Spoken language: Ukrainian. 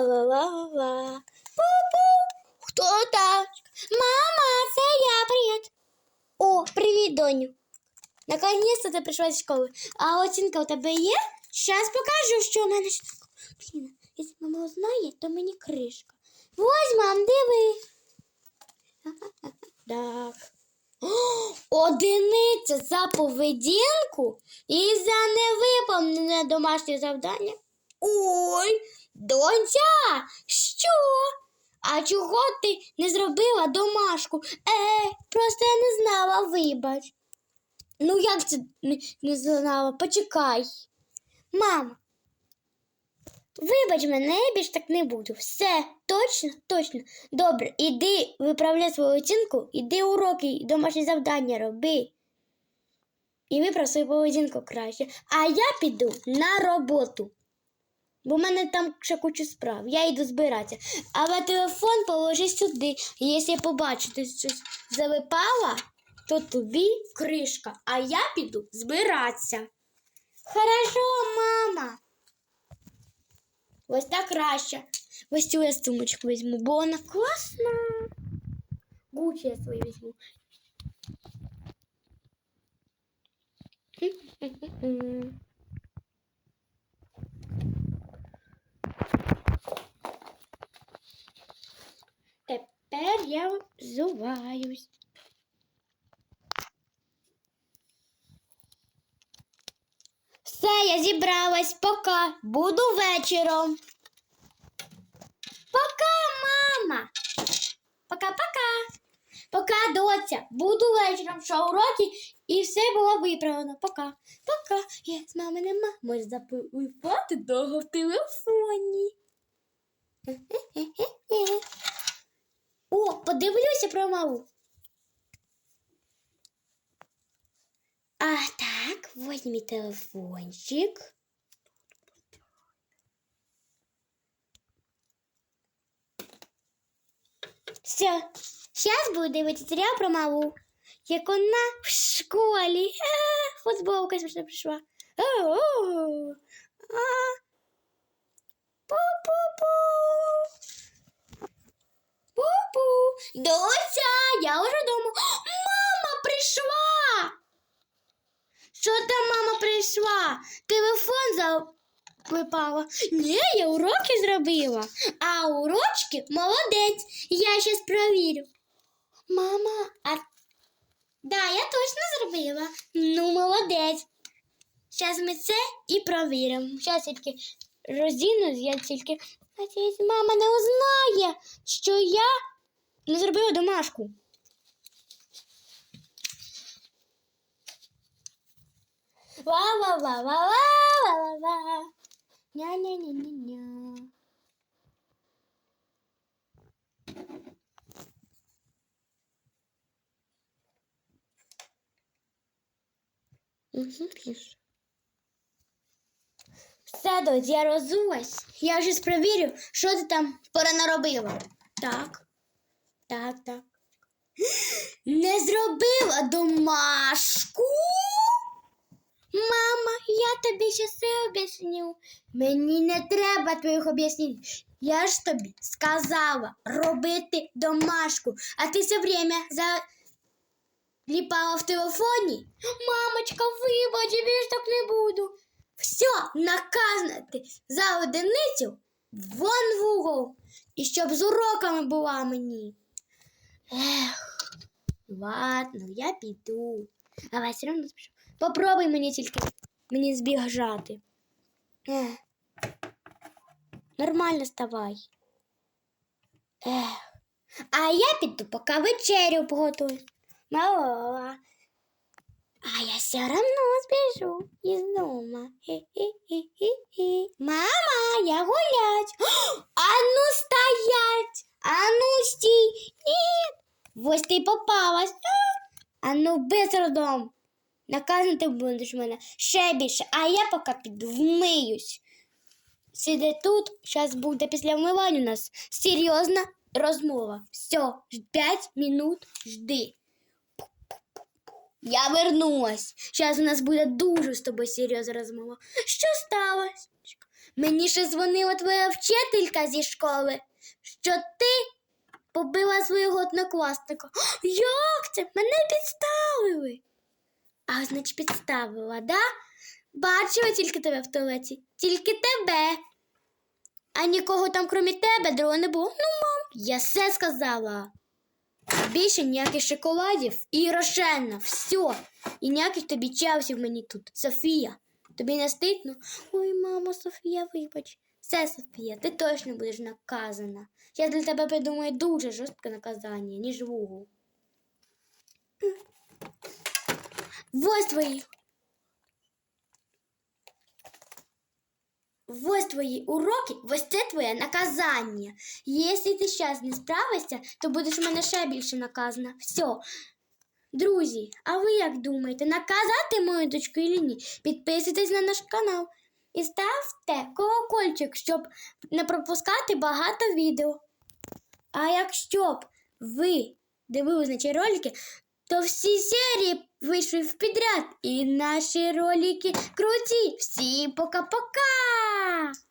Ла-ла-ла-ла-ла. Пу-пу. Хто там? Мама, це я, привіт. О, привіт, доню. Наконец-то ти прийшла з школи. А оцінка у тебе є? Щас покажу, що у мене. Блін, якщо мама узнає, то мені кришка. Ось, мам, диви. Так. Одиниця за поведінку і за невиповнене домашнє завдання. Ой, доньця, що? А чого ти не зробила домашку? Е, просто я не знала, вибач. Ну, як це не, не знала? Почекай. Мама. Вибач мене, я більш так не буду. Все, точно, точно. Добре, іди виправляй свою оцінку, іди уроки, і домашні завдання роби. І виправ свою поведінку краще. А я піду на роботу. Бо в мене там ще куча справ. Я йду збиратися. Але телефон положи сюди. І якщо побачу, ти щось завипала, то тобі кришка. А я піду збиратися. Хорошо, мама. Ось так краще. Ось цю я сумочку візьму, бо вона класна. Гучі я свою візьму. Тепер я. Все, я зібралась. Пока. Буду вечором. Пока, мама. Пока-пока. Пока, доця. Буду вечором, що уроки і все було виправлено. Пока. Пока. Я з мами нема. Може запливати довго в телефоні. О, подивлюся про малу. А так, мій телефончик. Все, зараз буду дивитися серіал про малу. Як вона в школі. А, футболка смішно прийшла. Пу-пу-пу. Пу-пу. Я вже вдома. Мама прийшла. Що там мама прийшла? Телефон заклепала. Ні, я уроки зробила. А урочки молодець. Я щас провірю. Мама, а да, я точно зробила. Ну, молодець. Зараз ми це і провіримо. Зараз тільки роздінусь, я тільки. Надіюсь, мама не узнає, що я не зробила домашку. Ла-ла-ла-ла-ла-ла-ла. Ня-ня-ня-ня-ня. Все, дось, я розулась. Я вже спровірю, що ти там понаробила. Так. Так, так. Не зробила домашку. Мама, я тобі ще все об'ясню. Мені не треба твоїх об'яснень. Я ж тобі сказала робити домашку, а ти все время заліпала в телефоні. Мамочка, вибач, я більш так не буду. Все, наказано ти за одиницю вон в угол. І щоб з уроками була мені. Ех, ладно, я піду. Але все одно спішу. Попробуй мені тільки мені збігжати. Ех. Нормально ставай. Ех. А я піду, поки вечерю приготую. Мала. А я все равно збіжу із дома. Мама, я гулять. А ну стоять! А ну стій! Ні. Ось ти попалась. А ну без родом. Наказано ти будеш мене ще більше, а я поки піду вмиюсь. Сиди тут, зараз буде після вмивання у нас серйозна розмова. Все, п'ять минут жди. Я вернулась. Зараз у нас буде дуже з тобою серйозна розмова. Що сталося? Мені ще дзвонила твоя вчителька зі школи, що ти побила свого однокласника. Як це? Мене підставили. А значить, підставила, да? Бачила тільки тебе в туалеті. Тільки тебе. А нікого там, крім тебе, другого не було. Ну, мам, я все сказала. Більше ніяких шоколадів і рошена. Все. І ніяких тобі чавсів мені тут. Софія, тобі не стидно? Ой, мамо, Софія, вибач. Все, Софія, ти точно будеш наказана. Я для тебе придумаю дуже жорстке наказання, ніж вугол. Ось твої. Ось твої уроки, ось це твоє наказання. Якщо ти зараз не справишся, то будеш у мене ще більше наказана. Все. Друзі, а ви як думаєте, наказати мою дочку чи ні? Підписуйтесь на наш канал і ставте колокольчик, щоб не пропускати багато відео. А якщо б ви дивились наші ролики, то всі серії вийшли в підряд. І наші ролики круті. Всім пока-пока!